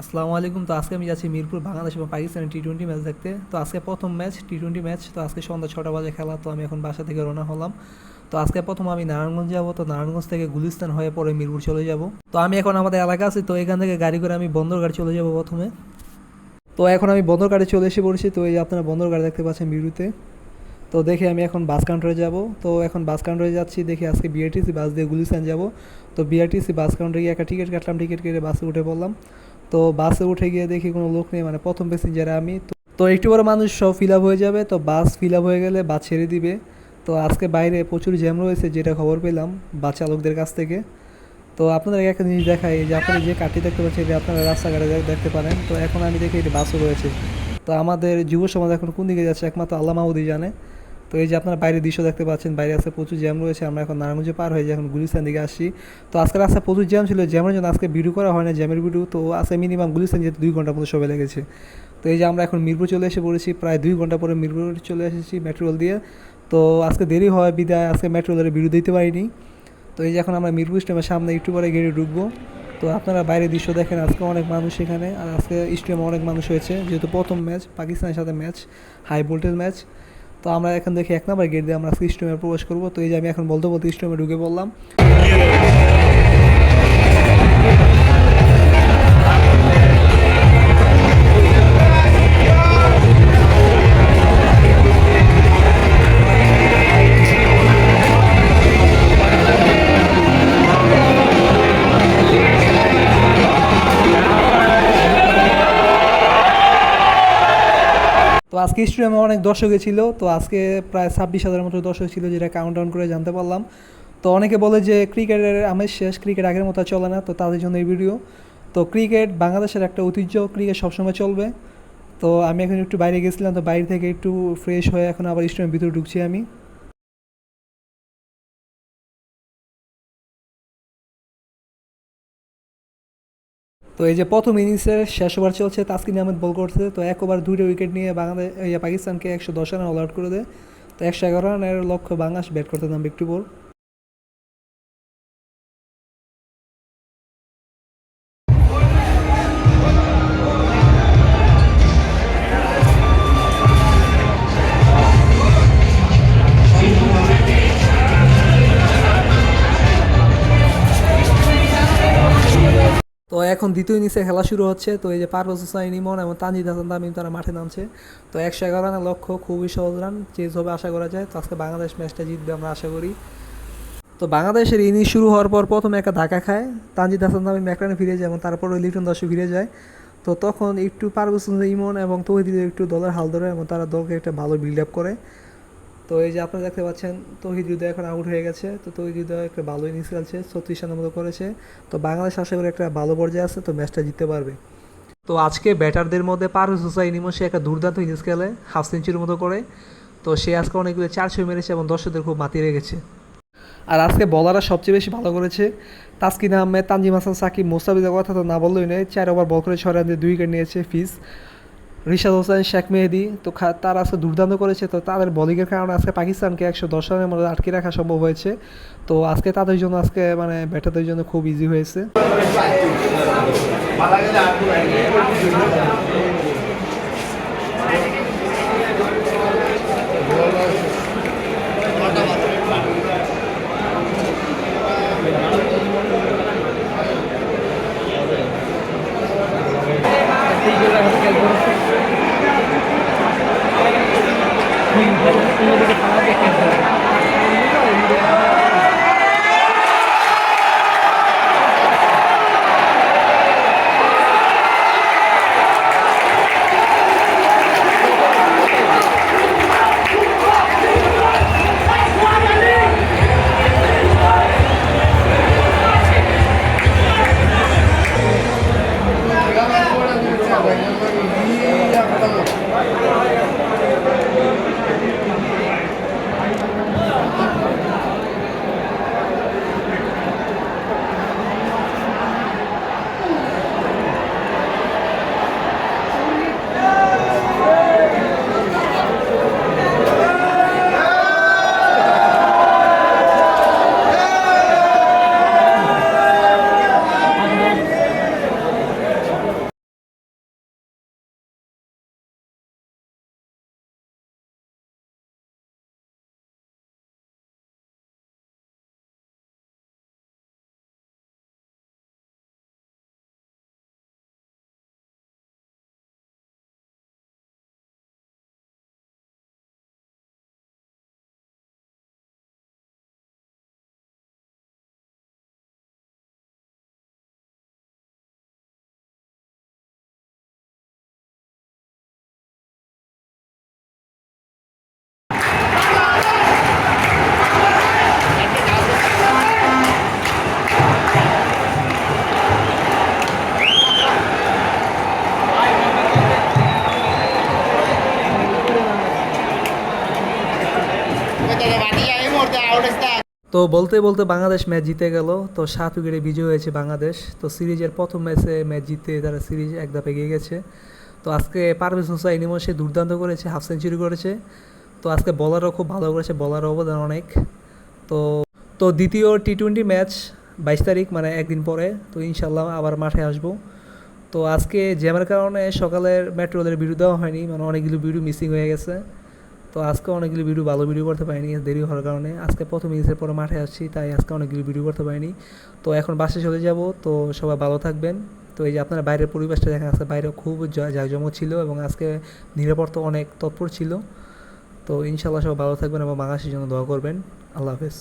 আসসালামু আলাইকুম। তো আজকে আমি যাচ্ছি মিরপুর বাংলাদেশ এবং পাকিস্তানের টি টোয়েন্টি ম্যাচ দেখতে। তো আজকে প্রথম ম্যাচ টি টোয়েন্টি ম্যাচ তো আজকে সন্ধ্যা ছটা বাজে খেলা, তো আমি এখন বাসা থেকে রওনা হলাম। তো আজকে প্রথম আমি নারায়ণগঞ্জ যাব। তো নারায়ণগঞ্জ থেকে গুলিস্তান হয়ে পরে মিরপুর চলে যাব। তো আমি এখন আমাদের এলাকা আছি, তো এখান থেকে গাড়ি করে আমি বন্দরঘাট চলে যাব প্রথমে। তো এখন আমি বন্দরঘাটে চলে এসে পড়েছি। তো এই আপনারা বন্দরঘাট দেখতে পাচ্ছেন মিরুতে তো দেখে আমি এখন বাস কাউন্টারে যাব। তো এখন বাস কাউন্টারে যাচ্ছি, দেখি আজকে বিআরটিসি বাস দিয়ে গুলিস্তান যাব। তো বিআরটিসি বাস কাউন্টারে গিয়ে একটা টিকিট কাটলাম। টিকিট কেটে বাসে উঠে পড়লাম। তো বাসে উঠে গিয়ে দেখি কোনো লোক নেই মানে প্রথম প্যাসেঞ্জারে আমি। তো একটু বড় মানুষ সব ফিল আপ হয়ে যাবে, তো বাস ফিল আপ হয়ে গেলে বাস ছেড়ে দিবে। তো আজকে বাইরে প্রচুর জ্যাম রয়েছে, যেটা খবর পেলাম বাস চালকদের কাছ থেকে। তো আপনাদের একটা জিনিস দেখাই যে আপনারা যে কাঠটি দেখতে পাচ্ছেন, এটা আপনারা রাস্তাঘাটে দেখতে পারেন। তো এখন আমি দেখি এটি বাসও রয়েছে। তো আমাদের যুব সমাজ এখন কোন দিকে যাচ্ছে, একমাত্র আল্লাহ মাহুদি জানে। তো এই যে আপনারা বাইরের দৃশ্য দেখতে পাচ্ছেন, বাইরে আজকে প্রচুর জ্যাম রয়েছে, আমরা এখন নারায়ণগঞ্জে পার হয়ে এখন গুলিস্তান দিকে আসছি। তো আজকে রাস্তায় প্রচুর জ্যাম ছিল, জ্যামের জন্য আজকে ভিডিও করা হয় না জ্যামের ভিডিও, তো আজকে মিনিমাম গুলিস্তান যেতে দুই ঘণ্টার মতো সময় লেগেছে। তো এই যে আমরা এখন মিরপুর চলে এসে পড়েছি, প্রায় দুই ঘণ্টা পরে মিরপুর চলে এসেছি মেট্রোল দিয়ে। তো আজকে দেরি হয়, বিদায়, আজকে মেট্রোলের ভিডিও দিতে পারিনি। তো এই যে এখন আমরা মিরপুর স্টেমের সামনে একটু পরে গেড়ে ঢুকবো। তো আপনারা বাইরের দৃশ্য দেখেন, আজকে অনেক মানুষ এখানে, আর আজকে স্টেমে অনেক মানুষ হয়েছে, যেহেতু প্রথম ম্যাচ পাকিস্তানের সাথে ম্যাচ হাই ভোল্টেজ ম্যাচ তো আমরা এখন দেখি এক নম্বর গেট দিয়ে আমরা সিস্টেমে প্রবেশ করব। তো এই যে আমি এখন বলতে বলতে সিস্টেমে ঢুকে পড়লাম। আজকে স্টেডিয়ামে অনেক দর্শকই ছিল তো আজকে প্রায় ছাব্বিশ হাজারের মতো দর্শক ছিল যেটা কাউন্ট ডাউন করে জানতে পারলাম। তো অনেকে বলে যে ক্রিকেটের আমেজ শেষ, ক্রিকেট আগের মতো চলে না, তো তাদের জন্য এই ভিডিও তো ক্রিকেট বাংলাদেশের একটা ঐতিহ্য, ক্রিকেট সবসময় চলবে। তো আমি এখন একটু বাইরে গেছিলাম, তো বাইরে থেকে একটু ফ্রেশ হয়ে এখন আবার স্টেডিয়ামের ভিতরে ঢুকছি আমি। তো এই যে প্রথম ইনিংসের শেষ ওভার চলছে, তাসকিন আহমেদ বল করছে তো এক ওভার দুইটা উইকেট নিয়ে বাংলাদেশ পাকিস্তানকে একশো দশ রান অল আউট করে দেয়। তো একশো এগারো রানের লক্ষ্য বাংলাদেশ ব্যাট করতে নামবে একটু বল তো এখন দ্বিতীয় ইনিংসে খেলা শুরু হচ্ছে। তো এই যে পারভেজ হোসাইন ইমন এবং তানজিদ হাসান তামিম তারা মাঠে নামছে। তো একশো এগারো রানের লক্ষ্য, খুবই সহজ রান। চেজ হবে আশা করা যায়, তো আজকে বাংলাদেশ ম্যাচটা জিতবে আমরা আশা করি। তো বাংলাদেশের ইনিংস শুরু হওয়ার পর প্রথমে একটা ধাক্কা খায়। তানজিদ হাসান তামিম একরানে ফিরে যায় এবং তারপর ওই লিটন দাসও ফিরে যায়। তো তখন একটু পারভেজ ইমন এবং তহিদিদের একটু দলের হাল ধরে এবং তারা দলকে একটা ভালো বিল্ড আপ করে। তো এই যে আপনারা দেখতে পাচ্ছেন, তহিদ হৃদয় এখন আউট হয়ে গেছে। তো তহিদ হৃদয় একটা ভালো ইনিংস খেলছে, ছত্রিশ রানের মতো করেছে। তো বাংলাদেশ আশা করি একটা ভালো পর্যায়ে আছে, তো ম্যাচটা জিততে পারবে। তো আজকে ব্যাটারদের মধ্যে পারভেজ হোসাইন ইমন, সে একটা দুর্দান্ত ইনিংস খেলে, হাফ সেঞ্চুরির মতো করে। তো সে আজকে অনেকগুলো চারশো মেরেছে এবং দর্শকদের খুব মাতিয়ে রেখেছে। আর আজকে বলাররা সবচেয়ে বেশি ভালো করেছে, তাসকিন আহমেদ, তানজিম হাসান, সাকিব, মোস্তাফিজের কথা তো না বললেই নয়, চার ওভার বল করে ছয় রান দিয়ে দুই উইকেট নিয়েছে ফিজ। রিশাদ হোসেন, শেখ মেহেদি, তো তারা আজকে দুর্দান্ত করেছে, তো তাদের বলিংয়ের কারণে আজকে পাকিস্তানকে একশো দশ রানের মধ্যে আটকে রাখা সম্ভব হয়েছে। তো আজকে তাদের জন্য আজকে মানে ব্যাটারদের জন্য খুব ইজি হয়েছে। তো বলতে বলতে বাংলাদেশ ম্যাচ জিতে গেল। তো সাত উইকেটে বিজয় হয়েছে বাংলাদেশ। তো সিরিজের প্রথম ম্যাচে ম্যাচ জিতে তারা সিরিজ এক ধাপ এগিয়ে গেছে। তো আজকে পারভেজ হোসাইন সে দুর্দান্ত করেছে, হাফ সেঞ্চুরি করেছে। তো আজকে বলারও খুব ভালো করেছে বলার অবদান অনেক। তো তো দ্বিতীয় টি টোয়েন্টি ম্যাচ বাইশ তারিখ মানে একদিন পরে। তো ইনশাল্লাহ আবার মাঠে আসব। তো আজকে জ্যামের কারণে সকালের মেট্রোদের ভিডিও দেওয়া হয়নি মানে অনেকগুলো ভিডিও মিসিং হয়ে গেছে। তো আজকে অনেকগুলি ভিডিও ভালো ভিডিও করতে পারিনি, দেরি হওয়ার কারণে। আজকে প্রথম ইনিংসের পরে মাঠে আসছি, তাই আজকে অনেকগুলি ভিডিও করতে পারিনি। তো এখন বাসে চলে যাব, তো সবাই ভালো থাকবেন। তো এই যে আপনারা বাইরের পরিবেশটা দেখেন, আজকে বাইরে খুব জাঁকজমক ছিল এবং আজকে নিরাপত্তা অনেক তৎপর ছিল। তো ইনশাল্লাহ সবাই ভালো থাকবেন এবং বাংলাদেশের জন্য দোয়া করবেন। আল্লাহ হাফেজ।